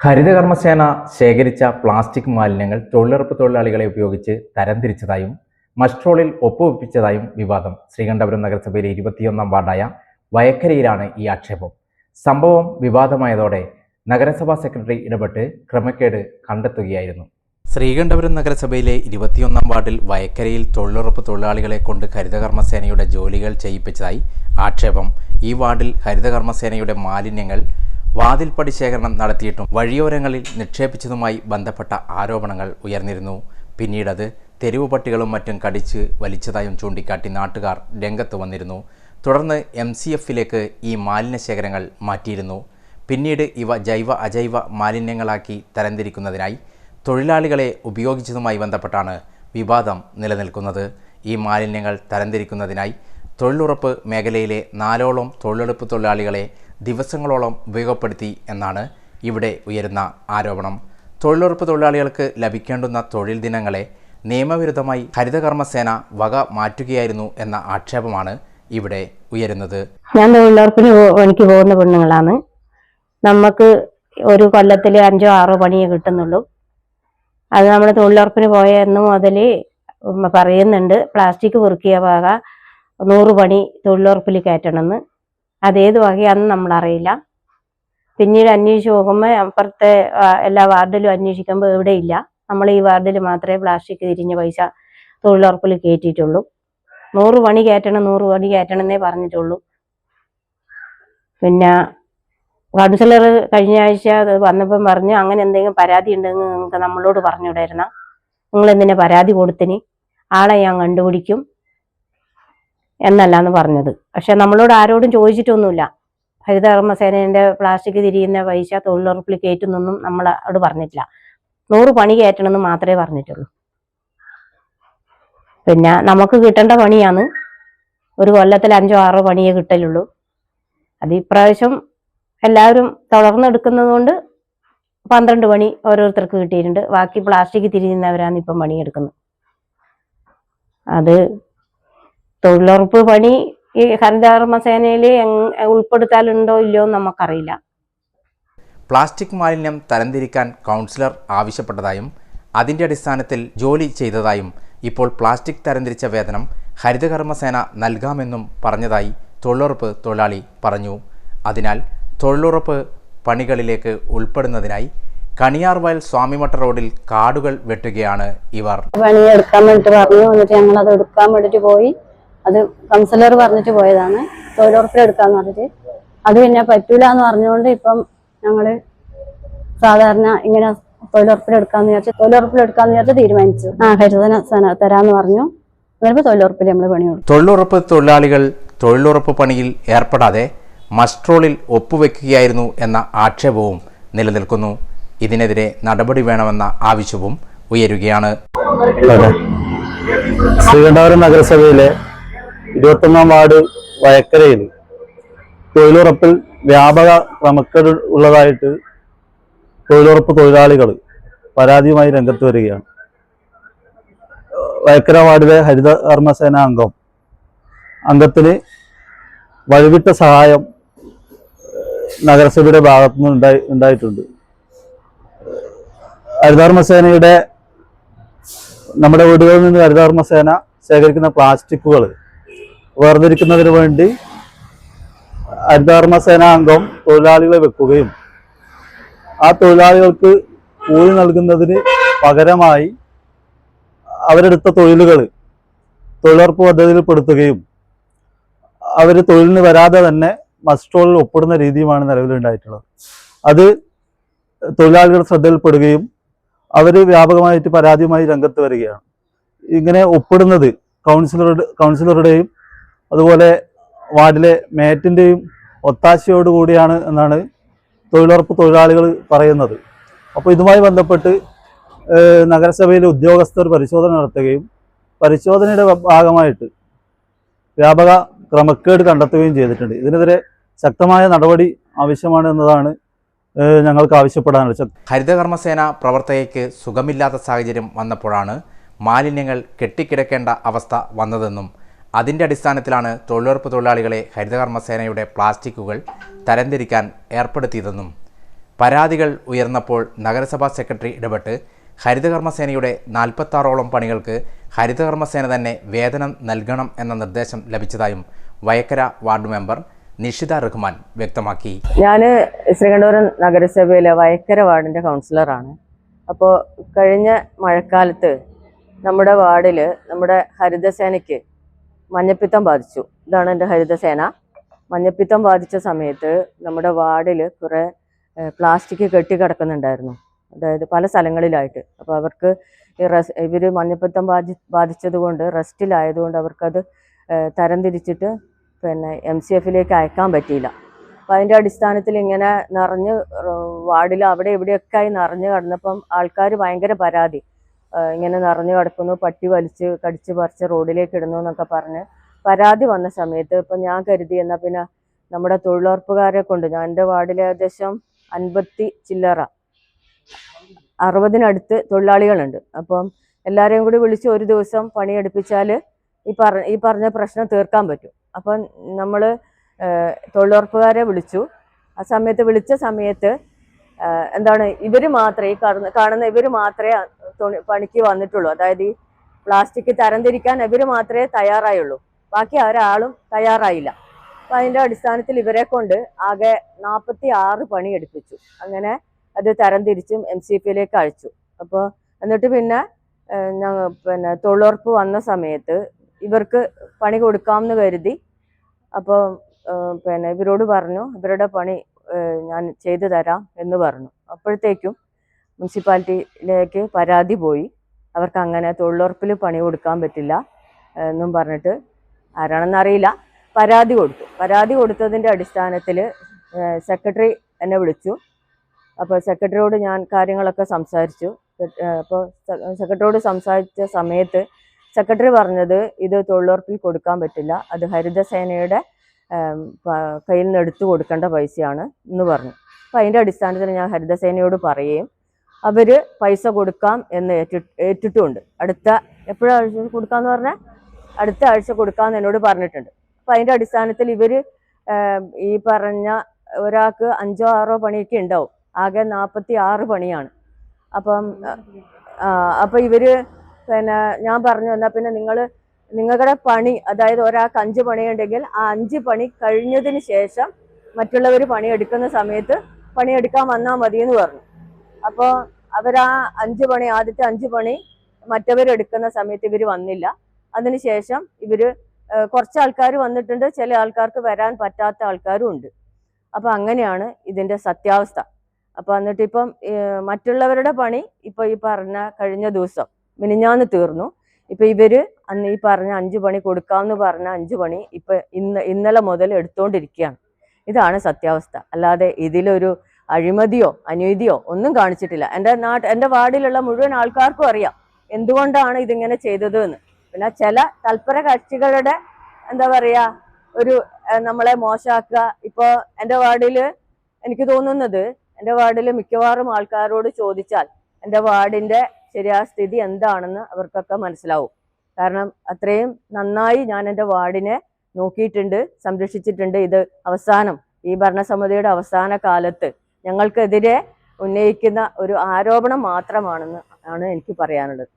ഹരിതകർമ്മസേന ശേഖരിച്ച പ്ലാസ്റ്റിക് മാലിന്യങ്ങൾ തൊഴിലുറപ്പ് തൊഴിലാളികളെ ഉപയോഗിച്ച് തരംതിരിച്ചതായും മസ്ട്രോളിൽ ഒപ്പുവെപ്പിച്ചതായും വിവാദം. ശ്രീകണ്ഠപുരം നഗരസഭയിലെ ഇരുപത്തിയൊന്നാം വാർഡായ വയക്കരയിലാണ് ഈ ആക്ഷേപം. സംഭവം വിവാദമായതോടെ നഗരസഭാ സെക്രട്ടറി ഇടപെട്ട് ക്രമക്കേട് കണ്ടെത്തുകയായിരുന്നു. ശ്രീകണ്ഠപുരം നഗരസഭയിലെ ഇരുപത്തിയൊന്നാം വാർഡിൽ വയക്കരയിൽ തൊഴിലുറപ്പ് തൊഴിലാളികളെ കൊണ്ട് ഹരിതകർമ്മസേനയുടെ ജോലികൾ ചെയ്യിപ്പിച്ചതായി ആക്ഷേപം. ഈ വാർഡിൽ ഹരിതകർമ്മസേനയുടെ മാലിന്യങ്ങൾ വാതിൽപ്പടി ശേഖരണം നടത്തിയിട്ടും വഴിയോരങ്ങളിൽ നിക്ഷേപിച്ചതുമായി ബന്ധപ്പെട്ട ആരോപണങ്ങൾ ഉയർന്നിരുന്നു. പിന്നീടത് തെരുവ് പട്ടികളും മറ്റും കടിച്ച് വലിച്ചതായും ചൂണ്ടിക്കാട്ടി നാട്ടുകാർ രംഗത്ത് വന്നിരുന്നു. തുടർന്ന് എം സി എഫിലേക്ക് ഈ മാലിന്യ ശേഖരങ്ങൾ മാറ്റിയിരുന്നു. പിന്നീട് ഇവ ജൈവ അജൈവ മാലിന്യങ്ങളാക്കി തരംതിരിക്കുന്നതിനായി തൊഴിലാളികളെ ഉപയോഗിച്ചതുമായി ബന്ധപ്പെട്ടാണ് വിവാദം നിലനിൽക്കുന്നത്. ഈ മാലിന്യങ്ങൾ തരംതിരിക്കുന്നതിനായി തൊഴിലുറപ്പ് മേഖലയിലെ നാലോളം തൊഴിലെടുപ്പ് തൊഴിലാളികളെ ദിവസങ്ങളോളം ഉപയോഗപ്പെടുത്തി എന്നാണ് ഇവിടെ ഉയരുന്ന ആരോപണം. തൊഴിലുറപ്പ് തൊഴിലാളികൾക്ക് ലഭിക്കേണ്ടുന്ന തൊഴിൽ ദിനങ്ങളെ നിയമവിരുദ്ധമായി ഹരിതകർമ്മസേന വക മാറ്റുകയായിരുന്നു എന്ന ആക്ഷേപമാണ് ഇവിടെ ഉയരുന്നത്. ഞാൻ തൊഴിലുറപ്പിന് എനിക്ക് പോകുന്ന പെണ്ണുങ്ങളാണ്. നമുക്ക് ഒരു കൊല്ലത്തിൽ അഞ്ചോ ആറോ പണിയെ കിട്ടുന്നുള്ളൂ. അത് നമ്മൾ തൊഴിലുറപ്പിന് പോയ എന്ന് മുതൽ പറയുന്നുണ്ട്. പ്ലാസ്റ്റിക് പൊറുക്കിയ വക നൂറ് പണി തൊഴിലുറപ്പിൽ കയറ്റണമെന്ന്. അതേത് വകയാണെന്ന് നമ്മൾ അറിയില്ല പിന്നീട് അന്വേഷിച്ച് നോക്കുമ്പോൾ അപ്പുറത്തെ എല്ലാ വാർഡിലും അന്വേഷിക്കുമ്പോൾ ഇല്ല നമ്മൾ ഈ വാർഡിൽ മാത്രമേ പ്ലാസ്റ്റിക് തിരിഞ്ഞ പൈസ തൊഴിലുറപ്പിൽ കയറ്റിയിട്ടുള്ളൂ. നൂറ് പണി കയറ്റണം നൂറ് പണി കയറ്റണം എന്നേ പറഞ്ഞിട്ടുള്ളൂ. പിന്നെ കൗൺസിലർ കഴിഞ്ഞ ആഴ്ച അത് വന്നപ്പം പറഞ്ഞു അങ്ങനെ എന്തെങ്കിലും പരാതി ഉണ്ടെങ്കിൽ നിങ്ങൾക്ക് നമ്മളോട് പറഞ്ഞുവിടായിരുന്ന നിങ്ങൾ എന്തിനാ പരാതി കൊടുത്തിന്? ആളെ ഞാൻ കണ്ടുപിടിക്കും. എന്നല്ലാന്ന് പറഞ്ഞത്. പക്ഷെ നമ്മളോട് ആരോടും ചോദിച്ചിട്ടൊന്നുമില്ല. ഹരിതകർമ്മസേനേന്റെ പ്ലാസ്റ്റിക് തിരിയുന്ന പൈസ തൊഴിലുറപ്പിൽ കയറ്റുന്നൊന്നും നമ്മളോട് പറഞ്ഞിട്ടില്ല. നൂറ് പണി കയറ്റണമെന്ന് മാത്രമേ പറഞ്ഞിട്ടുള്ളൂ. പിന്നെ നമുക്ക് കിട്ടേണ്ട പണിയാണ് ഒരു കൊല്ലത്തിൽ അഞ്ചോ ആറോ പണിയേ കിട്ടലുള്ളൂ. അത് ഇപ്രാവശ്യം എല്ലാവരും തുടർന്നെടുക്കുന്നത് കൊണ്ട് പന്ത്രണ്ട് പണി ഓരോരുത്തർക്ക് കിട്ടിയിട്ടുണ്ട്. ബാക്കി പ്ലാസ്റ്റിക് തിരിയുന്നവരാണ് ഇപ്പം പണിയെടുക്കുന്നത്. അത് തൊഴിലുറപ്പ് പണി ഈ ഹരിതകർമ്മസേനയിൽ ഉൾപ്പെടുത്താലുണ്ടോ ഇല്ലയോ എന്ന് നമുക്കറിയില്ല. പ്ലാസ്റ്റിക് മാലിന്യം തരംതിരിക്കാൻ കൗൺസിലർ ആവശ്യപ്പെട്ടതായും അതിന്റെ അടിസ്ഥാനത്തിൽ ജോലി ചെയ്തതായും ഇപ്പോൾ പ്ലാസ്റ്റിക് തരംതിരിച്ച വേതനം ഹരിതകർമ്മസേന നൽകാമെന്നും പറഞ്ഞതായി തൊഴിലുറപ്പ് തൊഴിലാളി പറഞ്ഞു. അതിനാൽ തൊഴിലുറപ്പ് പണികളിലേക്ക് ഉൾപ്പെടുന്നതിനായി കണിയാർവയൽ സ്വാമിമട്ട റോഡിൽ കാടുകൾ വെട്ടുകയാണ് ഇവർ. പണിയെടുക്കാൻ വേണ്ടിട്ട് പറഞ്ഞു. എന്നിട്ട് ഞങ്ങൾ അത് എടുക്കാൻ വേണ്ടിട്ട് പോയി. അത് കൗൺസിലർ പറഞ്ഞിട്ട് പോയതാണ്. തൊഴിലുറപ്പിൽ എടുക്കാന്ന് പറഞ്ഞിട്ട്. അത് പിന്നെ പറ്റൂല എന്ന് പറഞ്ഞുകൊണ്ട് ഇപ്പം ഞങ്ങൾ സാധാരണ ഇങ്ങനെ തൊഴിലുറപ്പിൽ എടുക്കാന്ന് വിചാരിച്ചു തൊഴിലുറപ്പിൽ എടുക്കാന്ന് വിചാരിച്ച് തീരുമാനിച്ചു. ആ ഹരിതന സന തരാന്ന് പറഞ്ഞു. എന്നിട്ട് തൊഴിലുറപ്പിൽ നമ്മൾ പണി കൊടുത്തു. തൊഴിലുറപ്പ് തൊഴിലാളികൾ തൊഴിലുറപ്പ് പണിയിൽ ഏർപ്പെടാതെ മസ്ട്രോളിൽ ഒപ്പുവെക്കുകയായിരുന്നു എന്ന ആക്ഷേപവും നിലനിൽക്കുന്നു. ഇതിനെതിരെ നടപടി വേണമെന്ന ആവശ്യവും ഉയരുകയാണ്. ശ്രീകണ്ഠപുരം നഗരസഭയിലെ ഇരുപത്തൊന്നാം വാർഡ് വയക്കരയിൽ തൊഴിലുറപ്പിൽ വ്യാപക ക്രമക്കേട് ഉള്ളതായിട്ട് തൊഴിലുറപ്പ് തൊഴിലാളികൾ പരാതിയുമായി രംഗത്ത് വരികയാണ്. വയക്കര വാർഡിലെ ഹരിത കർമ്മസേന അംഗം അംഗത്തിന് വഴിവിട്ട സഹായം നഗരസഭയുടെ ഭാഗത്തു നിന്ന് ഉണ്ടായി ഉണ്ടായിട്ടുണ്ട്. ഹരിതകർമ്മസേനയുടെ നമ്മുടെ വീടുകളിൽ നിന്ന് ഹരിതകർമ്മസേന ശേഖരിക്കുന്ന പ്ലാസ്റ്റിക്കുകൾ വേർതിരിക്കുന്നതിന് വേണ്ടി ഹരിതകർമ്മസേന അംഗം തൊഴിലാളികളെ വെക്കുകയും ആ തൊഴിലാളികൾക്ക് കൂലി നൽകുന്നതിന് പകരമായി അവരെടുത്ത തൊഴിലുകൾ തൊഴിലുറപ്പ് പദ്ധതിയിൽപ്പെടുത്തുകയും അവർ തൊഴിലിന് വരാതെ തന്നെ മസ്ട്രോളിൽ ഒപ്പിടുന്ന രീതിയുമാണ് നിലവിലുണ്ടായിട്ടുള്ളത്. അത് തൊഴിലാളികളുടെ ശ്രദ്ധയിൽപ്പെടുകയും അവർ വ്യാപകമായിട്ട് പരാതിയുമായി രംഗത്ത് വരികയാണ്. ഇങ്ങനെ ഒപ്പിടുന്നത് കൗൺസിലറുടെ കൗൺസിലറുടെയും അതുപോലെ വാർഡിലെ മേറ്റിന്റെയും ഒത്താശയോടുകൂടിയാണ് എന്നാണ് തൊഴിലുറപ്പ് തൊഴിലാളികൾ പറയുന്നത്. അപ്പോൾ ഇതുമായി ബന്ധപ്പെട്ട് നഗരസഭയിലെ ഉദ്യോഗസ്ഥർ പരിശോധന നടത്തുകയും പരിശോധനയുടെ ഭാഗമായിട്ട് വ്യാപക ക്രമക്കേട് കണ്ടെത്തുകയും ചെയ്തിട്ടുണ്ട്. ഇതിനെതിരെ ശക്തമായ നടപടി ആവശ്യമാണ് എന്നതാണ് ഞങ്ങൾക്ക് ആവശ്യപ്പെടാനുള്ളത്. ഹരിതകർമ്മസേന പ്രവർത്തകയ്ക്ക് സുഖമില്ലാത്ത സാഹചര്യം വന്നപ്പോഴാണ് മാലിന്യങ്ങൾ കെട്ടിക്കിടക്കേണ്ട അവസ്ഥ വന്നതെന്നും അതിന്റെ അടിസ്ഥാനത്തിലാണ് തൊഴിലുറപ്പ് തൊഴിലാളികളെ ഹരിതകർമ്മസേനയുടെ പ്ലാസ്റ്റിക്കുകൾ തരംതിരിക്കാൻ ഏർപ്പെടുത്തിയതെന്നും പരാതികൾ ഉയർന്നപ്പോൾ നഗരസഭാ സെക്രട്ടറി ഇടപെട്ട് ഹരിതകർമ്മസേനയുടെ നാൽപ്പത്താറോളം പണികൾക്ക് ഹരിതകർമ്മസേന തന്നെ വേതനം നൽകണം എന്ന നിർദ്ദേശം ലഭിച്ചതായും വയക്കര വാർഡ് മെമ്പർ നിഷിത റഹ്മാൻ വ്യക്തമാക്കി. ഞാൻ ശ്രീകണ്ഠപുരം നഗരസഭയിലെ വയക്കര വാർഡിന്റെ കൗൺസിലറാണ്. അപ്പോൾ കഴിഞ്ഞ മഴക്കാലത്ത് നമ്മുടെ വാർഡിൽ നമ്മുടെ ഹരിതസേനയ്ക്ക് മഞ്ഞപ്പിത്തം ബാധിച്ചു. ഇതാണ് എന്റെ ഹരിതസേന. മഞ്ഞപ്പിത്തം ബാധിച്ച സമയത്ത് നമ്മുടെ വാർഡിൽ കുറേ പ്ലാസ്റ്റിക് കെട്ടി കെട്ടിക്കിടക്കുന്നുണ്ടായിരുന്നു അതായത് പല സ്ഥലങ്ങളിലായിട്ട്. അപ്പോൾ അവർക്ക് ഈ റെസ് ഇവർ മഞ്ഞപ്പിത്തം ബാധി ബാധിച്ചത് കൊണ്ട് റെസ്റ്റിലായതുകൊണ്ട് അവർക്കത് തരം തരംതിരിച്ചിട്ട് പിന്നെ എം സി എഫിലേക്ക് അയക്കാൻ പറ്റിയില്ല. അപ്പം അതിന്റെ അടിസ്ഥാനത്തിൽ ഇങ്ങനെ നിറഞ്ഞ് വാർഡിൽ അവിടെ ഇവിടെയൊക്കെ ആയി നിറഞ്ഞു കിടന്നപ്പം ആൾക്കാർ ഭയങ്കര പരാതി. ഇങ്ങനെ നിറഞ്ഞു കിടക്കുന്നു പട്ടി വലിച്ച് കടിച്ച് പറിച്ച് റോഡിലേക്ക് ഇടുന്നു എന്നൊക്കെ പറഞ്ഞ് പരാതി വന്ന സമയത്ത് ഇപ്പം ഞാൻ കരുതി എന്നാൽ പിന്നെ നമ്മുടെ തൊഴിലുറപ്പുകാരെ കൊണ്ട് ഞാൻ എന്റെ വാർഡിൽ ഏകദേശം അൻപത്തി ചില്ലറ അറുപതിനടുത്ത് തൊഴിലാളികളുണ്ട്. അപ്പം എല്ലാവരെയും കൂടി വിളിച്ച് ഒരു ദിവസം പണിയെടുപ്പിച്ചാൽ ഈ പറ ഈ പറഞ്ഞ പ്രശ്നം തീർക്കാൻ പറ്റും. അപ്പം നമ്മൾ തൊഴിലുറപ്പുകാരെ വിളിച്ചു. ആ സമയത്ത് വിളിച്ച സമയത്ത് എന്താണ് ഇവർ മാത്രമേ ഈ കാണുന്ന ഇവർ മാത്രമേ പണിക്ക് വന്നിട്ടുള്ളൂ. അതായത് ഈ പ്ലാസ്റ്റിക് തരംതിരിക്കാൻ ഇവർ മാത്രമേ തയ്യാറായുള്ളൂ. ബാക്കി ഒരാളും തയ്യാറായില്ല. അപ്പം അതിന്റെ അടിസ്ഥാനത്തിൽ ഇവരെ കൊണ്ട് ആകെ നാൽപ്പത്തി ആറ് പണി എടുപ്പിച്ചു. അങ്ങനെ അത് തരംതിരിച്ചും എം സി പിയിലേക്ക് അയച്ചു. അപ്പോൾ എന്നിട്ട് പിന്നെ പിന്നെ തൊഴിലുറപ്പ് വന്ന സമയത്ത് ഇവർക്ക് പണി കൊടുക്കാമെന്ന് കരുതി. അപ്പോൾ പിന്നെ ഇവരോട് പറഞ്ഞു ഇവരുടെ പണി ഞാൻ ചെയ്തു തരാം എന്ന് പറഞ്ഞു. അപ്പോഴത്തേക്കും മുനിസിപ്പാലിറ്റിയിലേക്ക് പരാതി പോയി. അവർക്ക് അങ്ങനെ തൊഴിലുറപ്പിൽ പണി കൊടുക്കാൻ പറ്റില്ല എന്നും പറഞ്ഞിട്ട് ആരാണെന്നറിയില്ല പരാതി കൊടുത്തു. പരാതി കൊടുത്തതിന്റെ അടിസ്ഥാനത്തിൽ സെക്രട്ടറി എന്നെ വിളിച്ചു. അപ്പോൾ സെക്രട്ടറിയോട് ഞാൻ കാര്യങ്ങളൊക്കെ സംസാരിച്ചു. അപ്പോൾ സെക്രട്ടറിയോട് സംസാരിച്ച സമയത്ത് സെക്രട്ടറി പറഞ്ഞത് ഇത് തൊഴിലുറപ്പിൽ കൊടുക്കാൻ പറ്റില്ല അത് ഹരിതസേനയുടെ കയ്യിൽ നിന്ന് എടുത്തു കൊടുക്കേണ്ട പൈസയാണ് എന്ന് പറഞ്ഞു. അപ്പോൾ അതിന്റെ അടിസ്ഥാനത്തിൽ ഞാൻ ഹരിതസേനയോട് പറയുകയും അവർ പൈസ കൊടുക്കാം എന്ന് ഏറ്റി ഏറ്റിട്ടുമുണ്ട് അടുത്ത എപ്പോഴാഴ്ച കൊടുക്കാന്ന് പറഞ്ഞാൽ അടുത്ത ആഴ്ച കൊടുക്കാമെന്ന് എന്നോട് പറഞ്ഞിട്ടുണ്ട്. അപ്പം അതിന്റെ അടിസ്ഥാനത്തിൽ ഇവർ ഈ പറഞ്ഞ ഒരാൾക്ക് അഞ്ചോ ആറോ പണിയൊക്കെ ഉണ്ടാവും. ആകെ നാൽപ്പത്തി ആറ് പണിയാണ്. അപ്പം അപ്പം ഇവർ പിന്നെ ഞാൻ പറഞ്ഞു എന്നാൽ പിന്നെ നിങ്ങൾ നിങ്ങളുടെ പണി അതായത് ഒരാൾക്ക് അഞ്ച് പണിയുണ്ടെങ്കിൽ ആ അഞ്ച് പണി കഴിഞ്ഞതിന് ശേഷം മറ്റുള്ളവർ പണിയെടുക്കുന്ന സമയത്ത് പണിയെടുക്കാൻ വന്നാൽ മതി എന്ന് പറഞ്ഞു. അപ്പോൾ അവരാ അഞ്ച് പണി ആദ്യത്തെ അഞ്ച് പണി മറ്റവരെടുക്കുന്ന സമയത്ത് ഇവർ വന്നില്ല. അതിനുശേഷം ഇവർ കുറച്ച് ആൾക്കാർ വന്നിട്ടുണ്ട്. ചില ആൾക്കാർക്ക് വരാൻ പറ്റാത്ത ആൾക്കാരും ഉണ്ട്. അപ്പോൾ അങ്ങനെയാണ് ഇതിന്റെ സത്യാവസ്ഥ. അപ്പോൾ എന്നിട്ട് ഇപ്പം മറ്റുള്ളവരുടെ പണി ഇപ്പോൾ ഈ പറഞ്ഞ കഴിഞ്ഞ ദിവസം മിനിഞ്ഞാന്ന് തീർന്നു. ഇപ്പൊ ഇവർ അന്ന് ഈ പറഞ്ഞ അഞ്ചു പണി കൊടുക്കാമെന്ന് പറഞ്ഞ അഞ്ചു പണി ഇപ്പൊ ഇന്ന് ഇന്നലെ മുതൽ എടുത്തോണ്ടിരിക്കുകയാണ്. ഇതാണ് സത്യാവസ്ഥ. അല്ലാതെ ഇതിലൊരു അഴിമതിയോ അനീതിയോ ഒന്നും കാണിച്ചിട്ടില്ല. എന്റെ നാട്ട് എന്റെ വാർഡിലുള്ള മുഴുവൻ ആൾക്കാർക്കും അറിയാം എന്തുകൊണ്ടാണ് ഇതിങ്ങനെ ചെയ്തത് എന്ന് പിന്നെ ചില തൽപര കക്ഷികളുടെ എന്താ പറയുക ഒരു നമ്മളെ മോശമാക്കുക. ഇപ്പോൾ എന്റെ വാർഡിൽ എനിക്ക് തോന്നുന്നത് എന്റെ വാർഡിൽ മിക്കവാറും ആൾക്കാരോട് ചോദിച്ചാൽ എന്റെ വാർഡിന്റെ ശരിയായ സ്ഥിതി എന്താണെന്ന് അവർക്കൊക്കെ മനസ്സിലാവും. കാരണം അത്രയും നന്നായി ഞാൻ എന്റെ വാർഡിനെ നോക്കിയിട്ടുണ്ട് സംരക്ഷിച്ചിട്ടുണ്ട്. ഇത് അവസാനം ഈ ഭരണസമിതിയുടെ അവസാന കാലത്ത് ഞങ്ങൾക്കെതിരെ ഉന്നയിക്കുന്ന ഒരു ആരോപണം മാത്രമാണെന്ന് ആണ് എനിക്ക് പറയാനുള്ളത്.